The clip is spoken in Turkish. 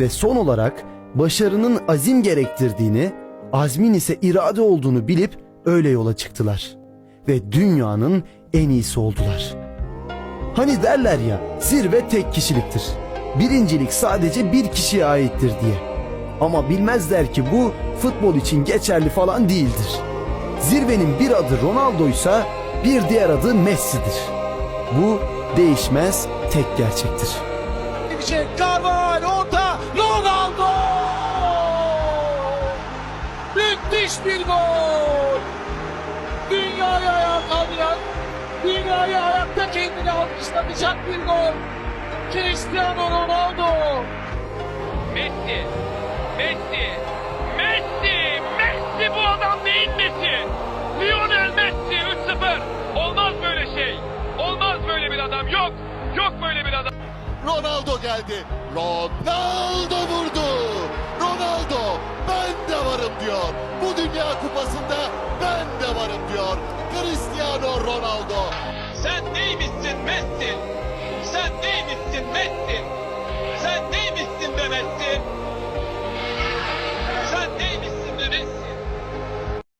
Ve son olarak başarının azim gerektirdiğini, azmin ise irade olduğunu bilip öyle yola çıktılar. Ve dünyanın en iyisi oldular. Hani derler ya zirve tek kişiliktir. Birincilik sadece bir kişiye aittir diye. Ama bilmezler ki bu futbol için geçerli falan değildir. Zirvenin bir adı Ronaldo'ysa bir diğer adı Messi'dir. Bu değişmez tek gerçektir. Carvalho orta Müthiş bir gol! Dünyayı ayağa kaldıran, dünyayı ayakta kendini alkışlatacak bir gol! Cristiano Ronaldo! Messi, Messi, Messi, Messi bu adam değil Messi. Lionel Messi 3-0. Olmaz böyle şey. Olmaz böyle bir adam. Yok, yok böyle bir adam. Ronaldo geldi. Ronaldo Dünya Kupası'nda ben de varım diyor. Cristiano Ronaldo. Sen neymişsin Messi? Sen neymişsin Messi? Sen neymişsin be Messi?